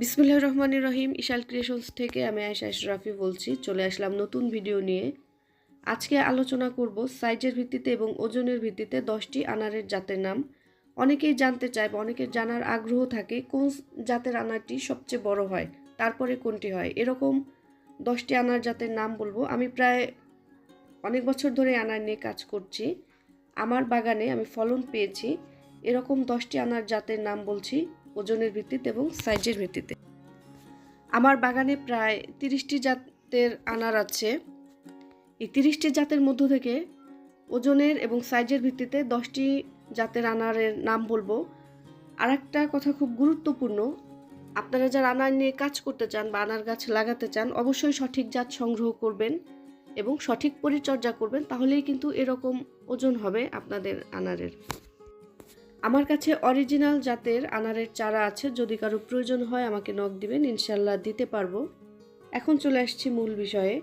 বিসমুল্লাহ রহমান রহিম ইশাল ক্রিয়েশনস থেকে আমি আয়সা রাফি বলছি। চলে আসলাম নতুন ভিডিও নিয়ে। আজকে আলোচনা করব সাইজের ভিত্তিতে এবং ওজনের ভিত্তিতে দশটি আনারের জাতের নাম। অনেকেই জানতে চায় বা অনেকের জানার আগ্রহ থাকে কোন জাতের আনারটি সবচেয়ে বড় হয়, তারপরে কোনটি হয়। এরকম দশটি আনার জাতের নাম বলব। আমি প্রায় অনেক বছর ধরে আনার নিয়ে কাজ করছি। আমার বাগানে আমি ফলন পেয়েছি। এরকম দশটি আনার জাতের নাম বলছি। ওজনের ভিত্তিতে এবং সাইজের ভিত্তিতে। আমার বাগানে প্রায় তিরিশটি জাতের আনার আছে। এই তিরিশটি জাতের মধ্য থেকে ওজনের এবং সাইজের ভিত্তিতে দশটি জাতের আনারের নাম বলব। আর একটা কথা খুব গুরুত্বপূর্ণ, আপনারা যারা আনার নিয়ে কাজ করতে চান বা আনার গাছ লাগাতে চান, অবশ্যই সঠিক জাত সংগ্রহ করবেন এবং সঠিক পরিচর্যা করবেন, তাহলেই কিন্তু এরকম ওজন হবে আপনাদের আনারের। আমার কাছে অরিজিনাল জাতের আনারের চারা আছে, যদি কারও প্রয়োজন হয় আমাকে নখ দিবেন, ইনশাল্লাহ দিতে পারব। এখন চলে আসছি মূল বিষয়ে।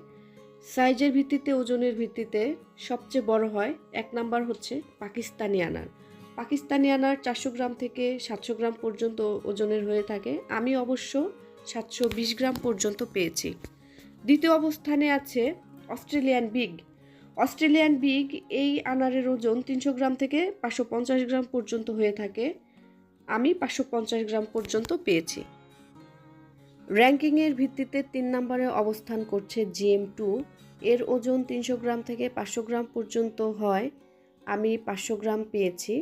সাইজের ভিত্তিতে, ওজনের ভিত্তিতে সবচেয়ে বড় হয়, এক নাম্বার হচ্ছে পাকিস্তানি আনার। পাকিস্তানি আনার চারশো গ্রাম থেকে সাতশো গ্রাম পর্যন্ত ওজনের হয়ে থাকে। আমি অবশ্য সাতশো বিশ গ্রাম পর্যন্ত পেয়েছি। দ্বিতীয় অবস্থানে আছে অস্ট্রেলিয়ান বিগ। অস্ট্রেলিয়ান বিগ এই আনারের ওজন তিনশো গ্রাম থেকে পাঁচশো পঞ্চাশ গ্রাম পর্যন্ত হয়ে থাকে। আমি পাঁচশো পঞ্চাশ গ্রাম পর্যন্ত পেয়েছি। র্যাঙ্কিংয়ের ভিত্তিতে তিন নম্বরে অবস্থান করছে জিএম টু। এর ওজন তিনশো গ্রাম থেকে পাঁচশো গ্রাম পর্যন্ত হয়। আমি পাঁচশো গ্রাম পেয়েছি।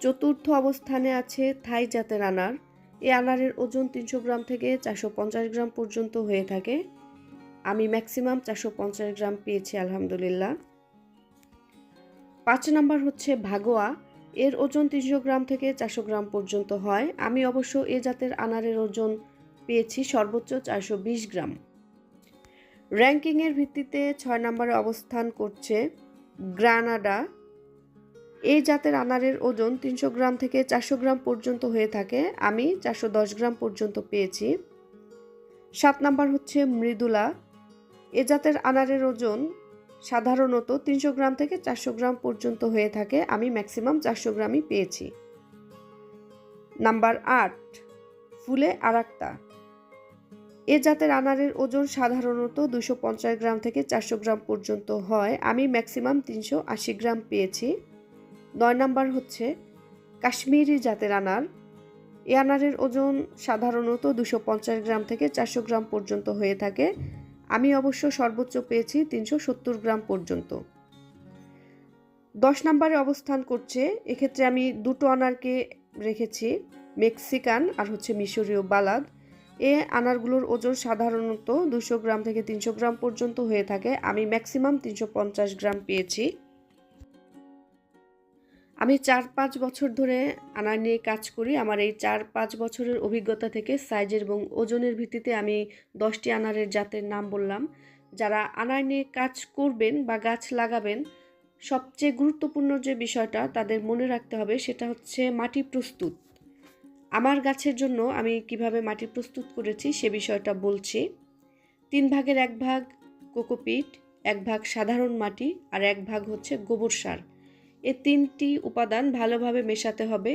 চতুর্থ অবস্থানে আছে থাই জাতের আনার। এই আনারের ওজন তিনশো গ্রাম থেকে চারশো পঞ্চাশ গ্রাম পর্যন্ত হয়ে থাকে। আমি ম্যাক্সিমাম চারশো পঞ্চাশ গ্রাম পেয়েছি, আলহামদুলিল্লাহ। পাঁচ নাম্বার হচ্ছে ভাগোয়া। এর ওজন তিনশো গ্রাম থেকে চারশো গ্রাম পর্যন্ত হয়। আমি অবশ্য এ জাতের আনারের ওজন পেয়েছি সর্বোচ্চ চারশো বিশ গ্রাম। র্যাঙ্কিংয়ের ভিত্তিতে ছয় নম্বরে অবস্থান করছে গ্রানাডা। এই জাতের আনারের ওজন তিনশো গ্রাম থেকে চারশো গ্রাম পর্যন্ত হয়ে থাকে। আমি চারশো দশ গ্রাম পর্যন্ত পেয়েছি। সাত নাম্বার হচ্ছে মৃদুলা। এ জাতের আনারের ওজন সাধারণত তিনশো গ্রাম থেকে চারশো গ্রাম পর্যন্ত হয়ে থাকে। আমি ম্যাক্সিমাম চারশো গ্রামই পেয়েছি। নাম্বার আট, ফুলে আরাক্তা। এ জাতের আনারের ওজন সাধারণত দুশো পঞ্চাশ গ্রাম থেকে চারশো গ্রাম পর্যন্ত হয়। আমি ম্যাক্সিমাম তিনশো আশি গ্রাম পেয়েছি। নয় নাম্বার হচ্ছে কাশ্মীরি জাতের আনার। এ আনারের ওজন সাধারণত দুশো পঞ্চাশ গ্রাম থেকে চারশো গ্রাম পর্যন্ত হয়ে থাকে। আমি অবশ্য সর্বোচ্চ পেয়েছি তিনশো সত্তর গ্রাম পর্যন্ত। দশ নম্বরে অবস্থান করছে, এক্ষেত্রে আমি দুটো আনারকে রেখেছি, মেক্সিকান আর হচ্ছে মিশরীয় বালাদ। এ আনারগুলোর ওজন সাধারণত দুশো গ্রাম থেকে তিনশো গ্রাম পর্যন্ত হয়ে থাকে। আমি ম্যাক্সিমাম তিনশো পঞ্চাশ গ্রাম পেয়েছি। আমি চার পাঁচ বছর ধরে আনার নিয়ে কাজ করি। আমার এই চার পাঁচ বছরের অভিজ্ঞতা থেকে সাইজের এবং ওজনের ভিত্তিতে আমি দশটি আনারের জাতের নাম বললাম। যারা আনার নিয়ে কাজ করবেন বা গাছ লাগাবেন, সবচেয়ে গুরুত্বপূর্ণ যে বিষয়টা তাদের মনে রাখতে হবে সেটা হচ্ছে মাটি প্রস্তুত। আমার গাছের জন্য আমি কীভাবে মাটি প্রস্তুত করেছি সে বিষয়টা বলছি। তিন ভাগের এক ভাগ কোকোপিট, এক ভাগ সাধারণ মাটি আর এক ভাগ হচ্ছে গোবর সার। এ তিনটি উপাদান ভালোভাবে মেশাতে হবে,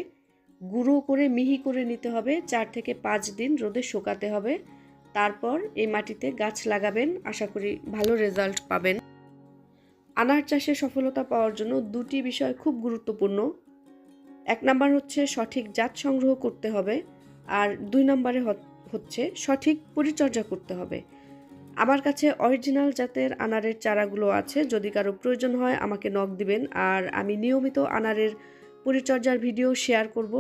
গুঁড়ো করে মিহি করে নিতে হবে, চার থেকে পাঁচ দিন রোদে শুকাতে হবে। তারপর এই মাটিতে গাছ লাগাবেন, আশা করি ভালো রেজাল্ট পাবেন। আনার চাষে সফলতা পাওয়ার জন্য দুটি বিষয় খুব গুরুত্বপূর্ণ। এক নাম্বার হচ্ছে সঠিক জাত সংগ্রহ করতে হবে, আর দুই নম্বরে হচ্ছে সঠিক পরিচর্যা করতে হবে। আমার কাছে অরিজিনাল জাতের আনারের চারাগুলো আছে, যদি কারও প্রয়োজন হয় আমাকে নক দিবেন। আর আমি নিয়মিত আনারের পরিচর্যার ভিডিও শেয়ার করব।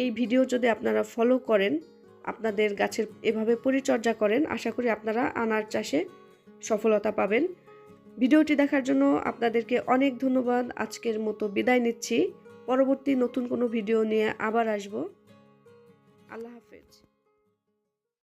এই ভিডিও যদি আপনারা ফলো করেন, আপনাদের গাছের এভাবে পরিচর্যা করেন, আশা করি আপনারা আনার চাষে সফলতা পাবেন। ভিডিওটি দেখার জন্য আপনাদেরকে অনেক ধন্যবাদ। আজকের মতো বিদায় নিচ্ছি। পরবর্তী নতুন কোনো ভিডিও নিয়ে আবার আসব। আল্লাহ হাফেজ।